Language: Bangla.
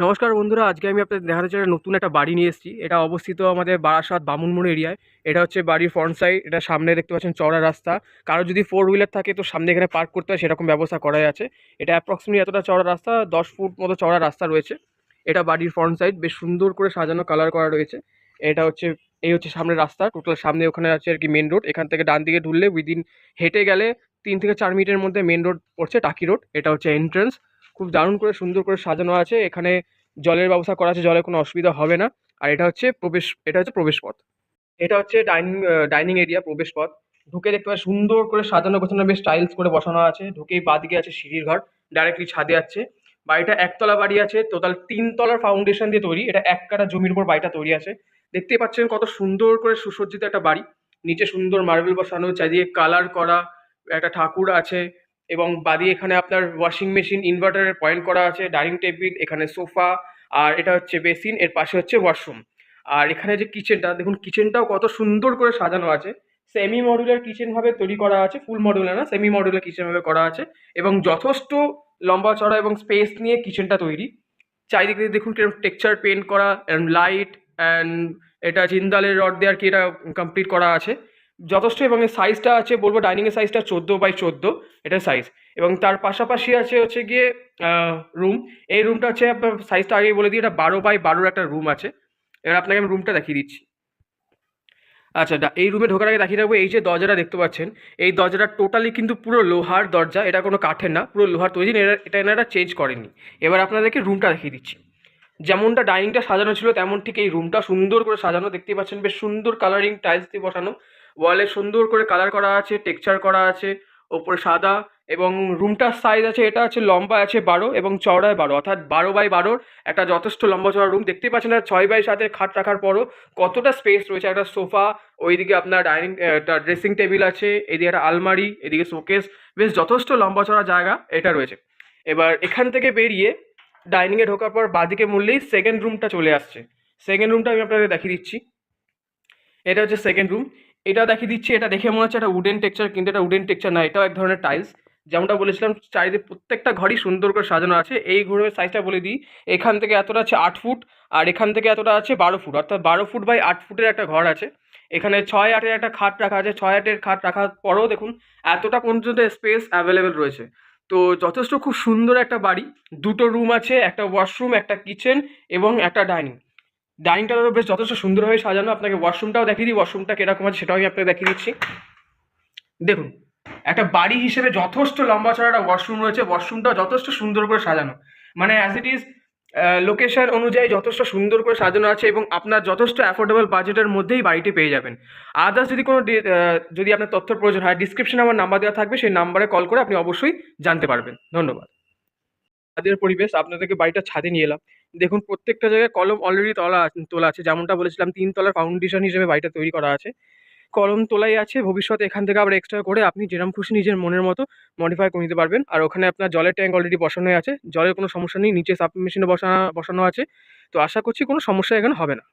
নমস্কার বন্ধুরা, আজকে আমি আপনাদের দেখাতে চাই নতুন একটা বাড়ি নিয়ে এসেছি। এটা অবস্থিত আমাদের বারাসাত বামুনমোড় এরিয়ায়। এটা হচ্ছে বাড়ির ফ্রন্ট সাইড এটা সামনে দেখতে পাচ্ছেন চড়া রাস্তা। কারও যদি ফোর হুইলার থাকে তো সামনে এখানে পার্ক করতে হয়, সেরকম ব্যবস্থা করাই আছে। এটা অ্যাপ্রক্সিমেটলি এতটা চড়া রাস্তা, দশ ফুট মতো চড়া রাস্তা রয়েছে। এটা বাড়ির ফ্রন্ট সাইড বেশ সুন্দর করে সাজানো কালার করা রয়েছে। এটা হচ্ছে, এই হচ্ছে সামনের রাস্তা টোটাল সামনে ওখানে আছে আর কি মেন রোড এখান থেকে ডান দিকে ঢুললে উইদিন হেঁটে গেলে তিন থেকে চার মিনিটের মধ্যে মেন রোড পড়ছে টাকি রোড এটা হচ্ছে এন্ট্রান্স খুব দারুণ করে, সুন্দর করে সাজানো আছে। এখানে জলের ব্যবস্থা করা আছে, জলের কোনো অসুবিধা হবে না। আর এটা হচ্ছে প্রবেশ, এটা হচ্ছে প্রবেশ পথ এটা হচ্ছে ডাইনিং ডাইনিং এরিয়া প্রবেশ পথ ঢুকে দেখতে পাচ্ছি, সুন্দর করে সাজানো, গোছানো, বেশ টাইলস করে বসানো আছে। ঢুকেই বাদিকে আছে সিঁড়ির ঘর, ডাইরেক্টলি ছাদে আছে। বাড়িটা একতলা বাড়ি আছে, টোটাল তিনতলার ফাউন্ডেশন দিয়ে তৈরি। এটা এক কাটা জমির উপর বাড়িটা তৈরি আছে। দেখতেই পাচ্ছেন কত সুন্দর করে সুসজ্জিত একটা বাড়ি। নিচে সুন্দর মার্বেল বসানো, চারিদিকে কালার করা, একটা ঠাকুর আছে। এবং বাদি এখানে আপনার ওয়াশিং মেশিন ইনভার্টারের পয়েন্ট করা আছে ডাইনিং টেবিল এখানে সোফা আর এটা হচ্ছে বেসিন এর পাশে হচ্ছে ওয়াশরুম আর এখানে যে কিচেনটা দেখুন কিচেনটাও কত সুন্দর করে সাজানো আছে। সেমি মডুলার কিচেন ভাবে তৈরি করা আছে ফুল মডুলার না সেমি মডুলার কিচেন ভাবে করা আছে এবং যথেষ্ট লম্বা চড়া এবং স্পেস নিয়ে কিচেনটা তৈরি। চারিদিকে দেখুন কীরকম টেক্সচার পেন্ট করা অ্যান্ড লাইট অ্যান্ড এটা জিন্দালের রড দিয়ে আর কি এটা কমপ্লিট করা আছে। যথেষ্ট এবং এর সাইজটা আছে, বলব ডাইনিংয়ের সাইজটা চোদ্দ বাই চোদ্দ এটা সাইজ এবং তার পাশাপাশি আছে হচ্ছে গিয়ে রুম এই রুমটা হচ্ছে সাইজটা আগে বলে দিই, এটা বারো বাই বারোর একটা রুম আছে। এবার আপনাকে আমি রুমটা দেখিয়ে দিচ্ছি। আচ্ছা এই রুমে ঢোকার আগে দেখিয়ে রাখব, এই যে দরজাটা দেখতে পাচ্ছেন, এই দরজাটা টোটালি কিন্তু পুরো লোহার দরজা, এটা কোনো কাঠের না, পুরো লোহার তৈরি এটা এনারা চেঞ্জ করেনি। এবার আপনাদেরকে রুমটা দেখিয়ে দিচ্ছি। যেমনটা ডাইনিংটা সাজানো ছিল, তেমন ঠিক এই রুমটা সুন্দর করে সাজানো। দেখতেই পাচ্ছেন বেশ সুন্দর কালারিং টাইলস দিয়ে বসানো। ওয়ালে সুন্দর করে কালার করা আছে টেক্সচার করা আছে, ওপরে সাদা এবং রুমটার সাইজ আছে, এটা আছে লম্বা, আছে বারো এবং চওড়ায় বারো। অর্থাৎ বারো বাই বারোর একটা যথেষ্ট লম্বা চড়া রুম দেখতেই পাচ্ছেন আর ছয় বাই সাতের খাট রাখার পরও কতটা স্পেস রয়েছে। একটা সোফা, ওইদিকে আপনার ডাইনিং একটা ড্রেসিং টেবিল আছে, এদিকে একটা আলমারি, এদিকে শোকেস বেশ যথেষ্ট লম্বা চড়া জায়গা এটা রয়েছে। এবার এখান থেকে বেরিয়ে ডাইনিংয়ে ঢোকার পর বাদিকে মূললেই সেকেন্ড রুমটা চলে আসছে। সেকেন্ড রুমটা আমি আপনাদের দেখিয়ে দিচ্ছি। এটা হচ্ছে সেকেন্ড রুম এটা দেখিয়ে দিচ্ছি, এটা দেখে মনে হচ্ছে একটা উডেন টেক্সচার কিন্তু এটা উডেন টেক্সচার না, এটাও এক ধরনের টাইলস যেমনটা বলেছিলাম, চারিদিকে প্রত্যেকটা ঘরই সুন্দর করে সাজানো আছে। এই ঘরের সাইজটা বলে দিই, এখান থেকে এতটা আছে আট ফুট, আর এখান থেকে এতটা আছে বারো ফুট। অর্থাৎ বারো ফুট বাই আট ফুটের একটা ঘর আছে। এখানে ছয় আটের একটা খাট রাখা আছে। ছয় আটের খাট রাখার পরেও দেখুন, এতটা পর্যন্ত স্পেস অ্যাভেলেবেল রয়েছে। তো যথেষ্ট খুব সুন্দর একটা বাড়ি। দুটো রুম আছে, একটা ওয়াশরুম একটা কিচেন এবং একটা ডাইনিং ডাইনিংটা বেশ যথেষ্ট সুন্দরভাবে সাজানো। আপনাকে ওয়াশরুমটাও দেখিয়ে দিই। ওয়াশরুমটা কীরকম আছে সেটাও আমি আপনাকে দেখিয়ে দিচ্ছি। দেখুন, একটা বাড়ি হিসেবে যথেষ্ট লম্বা চড়া একটা ওয়াশরুম রয়েছে ওয়াশরুমটাও যথেষ্ট সুন্দর করে সাজানো। মানে অ্যাজ ইট ইজ লোকেশন অনুযায়ী যথেষ্ট সুন্দর করে সাজানো আছে এবং আপনার যথেষ্ট অ্যাফোর্ডেবল বাজেটের মধ্যেই বাড়িটি পেয়ে যাবেন। আদার্স যদি কোনো যদি আপনার তথ্য প্রয়োজন হয় ডিসক্রিপশনে আমার নাম্বার দেওয়া থাকবে, সেই নাম্বারে কল করে আপনি অবশ্যই জানতে পারবেন। ধন্যবাদ। ছাদের পরিবেশ আপনাদেরকে বাড়িটা ছাদে নিয়ে এলাম। দেখুন, প্রত্যেকটা জায়গায় কলম অলরেডি তোলা তোলা আছে। যেমনটা বলেছিলাম তিন তলার ফাউন্ডেশন হিসেবে বাড়িটা তৈরি করা আছে। কলম তোলাই আছে, ভবিষ্যতে এখান থেকে আবার এক্সট্রা করে আপনি যেরকম খুশি নিজের মনের মতো মডিফাই করে নিতে পারবেন। আর ওখানে আপনার জলের ট্যাঙ্ক অলরেডি বসানো আছে, জলের কোনো সমস্যা নেই, নিচে সাব মেশিনে বসানো বসানো আছে। তো আশা করছি কোনো সমস্যা এখানে হবে না।